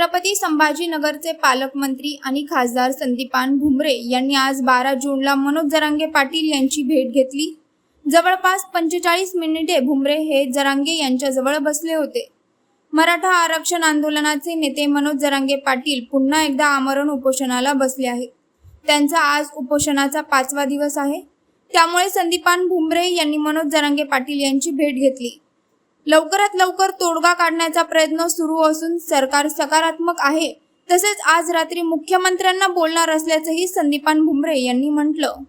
छत्रपती संभाजीनगरचे पालकमंत्री आणि खासदार संदीपान भुमरे यांनी आज बारा जूनला मनोज जरांगे पाटील यांची भेट घेतली. जवळपास पंचेचाळीस मिनिटे भुमरे हे जरांगे यांच्याजवळ बसले होते. मराठा आरक्षण आंदोलनाचे नेते मनोज जरांगे पाटील पुन्हा एकदा आमरण उपोषणाला बसले आहेत. त्यांचा आज उपोषणाचा पाचवा दिवस आहे. त्यामुळे संदीपान भुमरे यांनी मनोज जरांगे पाटील यांची भेट घेतली. लवकरात लवकर तोडगा काढण्याचा प्रयत्न सुरू असून सरकार सकारात्मक आहे. तसेच आज रात्री मुख्यमंत्र्यांना बोलणार असल्याचंही संदीपान भुमरे यांनी म्हटलं.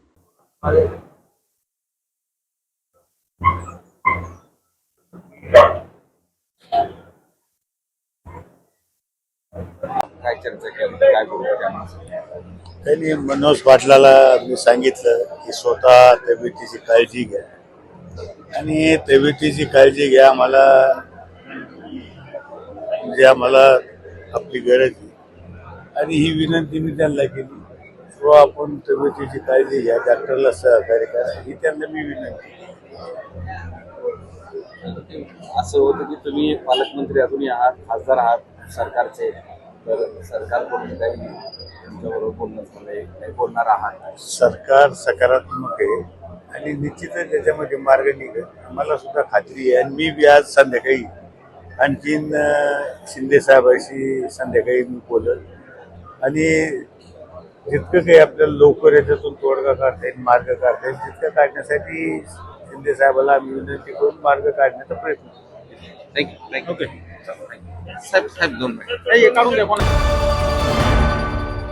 त्यांनी मनोज पाटलाला मी सांगितलं की स्वतः तब्येतीची काळजी घ्या. आणि तब्येतीची काळजी घ्या आम्हाला म्हणजे आम्हाला आपली गरज आहे. आणि ही विनंती मी त्यांना केली व आपण तब्येतीची काळजी घ्या डॉक्टरला सहकार्य करा ही त्यांना मी विनंती. असं होतं की तुम्ही पालकमंत्री अजूनही आहात खासदार आहात सरकारचे तर सरकारकडून काही तुमच्याबरोबर बोलणं झालंय काही बोलणार आहात? सरकार सकारात्मक आहे. आणि निश्चितच त्याच्यामध्ये मार्ग निघेल. आम्हाला सुद्धा खात्री आहे. आणि मी बी आज संध्याकाळी आणखीन शिंदे साहेबाशी संध्याकाळी मी बोलत आणि जितकं काही आपल्याला लवकर याच्यातून तोडगा काढता येईल मार्ग काढता येईल तितकं काढण्यासाठी शिंदे साहेबाला आम्ही विनंती करून मार्ग काढण्याचा प्रयत्न. Thank you thank you okay साहेब साहेब दोन मिनिट.